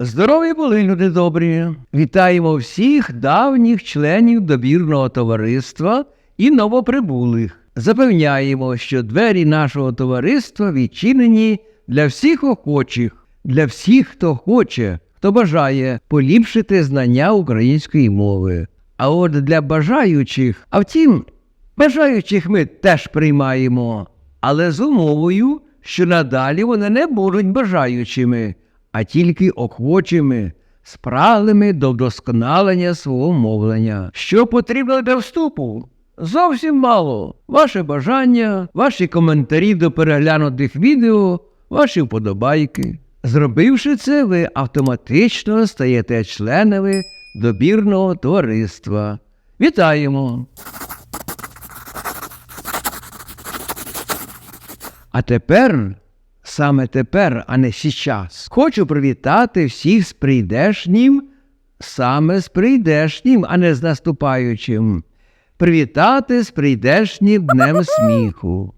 Здорові були, люди добрі! Вітаємо всіх давніх членів добірного товариства і новоприбулих. Запевняємо, що двері нашого товариства відчинені для всіх охочих, для всіх, хто хоче, хто бажає поліпшити знання української мови. А от для бажаючих, а втім, бажаючих ми теж приймаємо, але з умовою, що надалі вони не будуть бажаючими, а тільки охочими, спраглими до вдосконалення свого мовлення. Що потрібно для вступу? Зовсім мало. Ваше бажання, ваші коментарі до переглянутих відео, ваші вподобайки. Зробивши це, ви автоматично стаєте членами добірного товариства. Вітаємо! А тепер, саме тепер, а не сейчас, хочу привітати всіх з прийдешнім, саме з прийдешнім, а не з наступаючим. Привітати з прийдешнім днем сміху.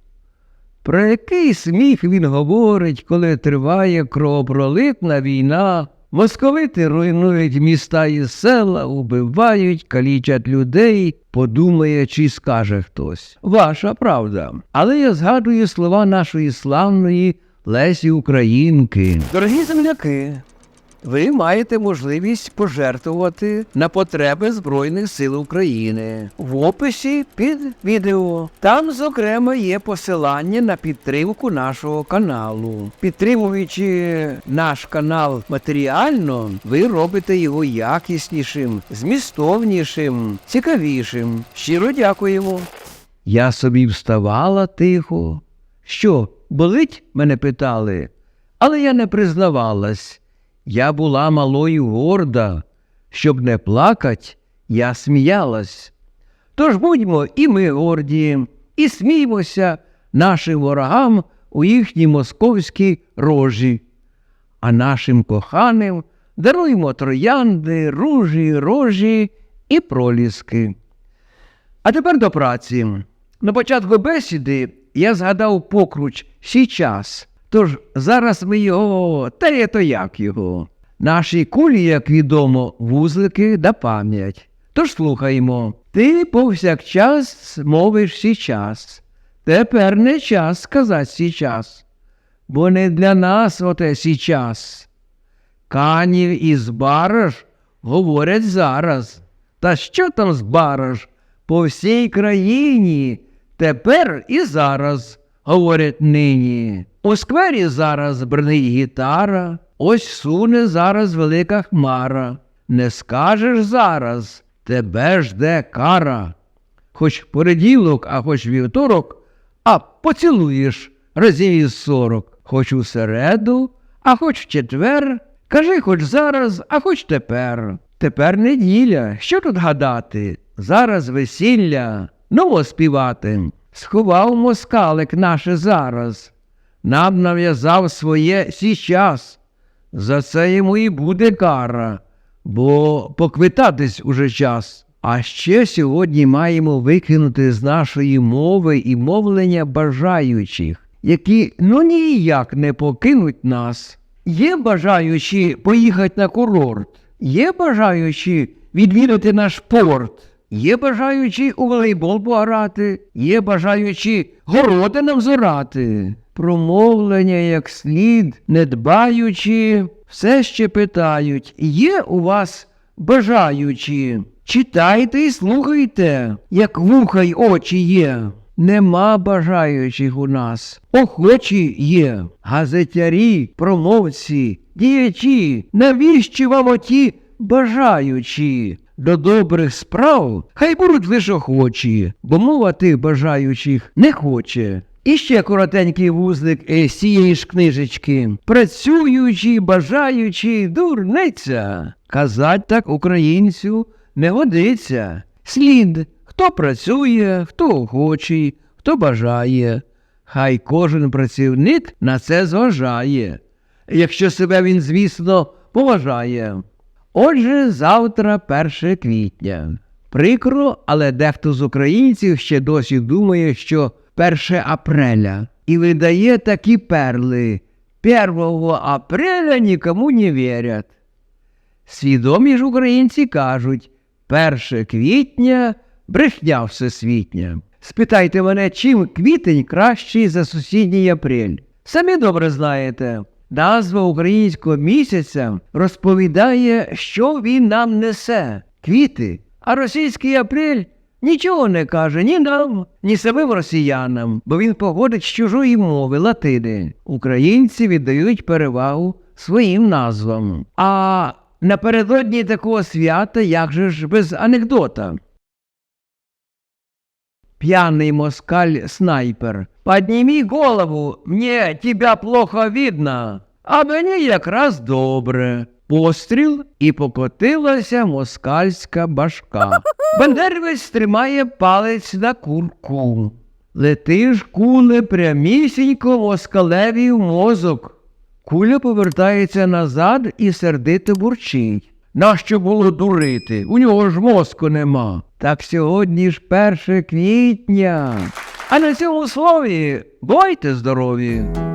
Про який сміх він говорить, коли триває кровопролитна війна? Московити руйнують міста і села, убивають, калічать людей, подумає, чи скаже хтось. Ваша правда. Але я згадую слова нашої славної Лесі Українки. Дорогі земляки, ви маєте можливість пожертвувати на потреби Збройних сил України в описі під відео. Там, зокрема, є посилання на підтримку нашого каналу. Підтримуючи наш канал матеріально, ви робите його якіснішим, змістовнішим, цікавішим. Щиро дякуємо. Я собі вставала тихо. Що, болить? мене питали, але я не признавалась. Я була малою горда, щоб не плакать, я сміялась. Тож будьмо і ми горді, і сміймося нашим ворогам у їхній московській рожі, а нашим коханим даруймо троянди, ружі, рожі і проліски. А тепер до праці. На початку бесіди я згадав покруч «Січас». Тож зараз ми його, та є то як його. Наші кулі, як відомо, вузлики да пам'ять. Тож слухаймо. Ти повсякчас мовиш «січас». Тепер не час сказати «січас», бо не для нас оте «січас». Канів і збараж говорять зараз. Та що там збараж? По всій країні тепер і зараз, говорять нині. У сквері зараз брнить гітара, ось суне зараз велика хмара. Не скажеш зараз, тебе жде кара. Хоч понеділок, а хоч вівторок, а поцілуєш разів із сорок, хоч у середу, а хоч в четвер, кажи хоч зараз, а хоч тепер. Тепер неділя, що тут гадати? Зараз весілля, ново співати. Сховав москалик наше зараз. Нам нав'язав своє січас. За це йому і буде кара, бо поквитатись уже час. А ще сьогодні маємо викинути з нашої мови і мовлення бажаючих, які ну ніяк не покинуть нас. Є бажаючі поїхати на курорт, є бажаючі відвідати наш порт, є бажаючі у волейбол пограти, є бажаючі городи нам. Промовлення як слід, не дбаючи, все ще питають, є у вас бажаючі? Читайте і слухайте, як вуха й очі є. Нема бажаючих у нас. Охочі є. Газетярі, промовці, діячі, навіщо вам оті бажаючі? До добрих справ хай будуть лише охочі, бо мова тих бажаючих не хоче. І ще коротенький вузлик е, з цієї ж книжечки. Працюючи, бажаючи, дурниця. Казать так українцю не годиться. Слід, хто працює, хто охочий, хто бажає. Хай кожен працівник на це зважає, якщо себе він, звісно, поважає. Отже, завтра 1 квітня. Прикро, але дехто з українців ще досі думає, що 1 апреля і видає такі перли. 1 апреля нікому не вірять. Свідомі ж українці кажуть 1 квітня брехня всесвітня. Спитайте мене, чим квітень кращий за сусідній апрель. Самі добре знаєте. Назва українського місяця розповідає, що він нам несе квіти, а російський апрель нічого не каже ні нам, ні самим росіянам, бо він походить з чужої мови латини. Українці віддають перевагу своїм назвам. А напередодні такого свята, як же ж без анекдота? Пьяный москаль-снайпер. Подними голову, мне тебя плохо видно. А мені якраз добре. Постріл і покотилася москальська башка. Бандерівець тримає палець на курку. Летиш, куле, прямісінько москалеві в мозок. Куля повертається назад і сердито бурчить. Нащо було дурити? У нього ж мозку нема. Так сьогодні ж 1 квітня. А на цьому слові бувайте здорові!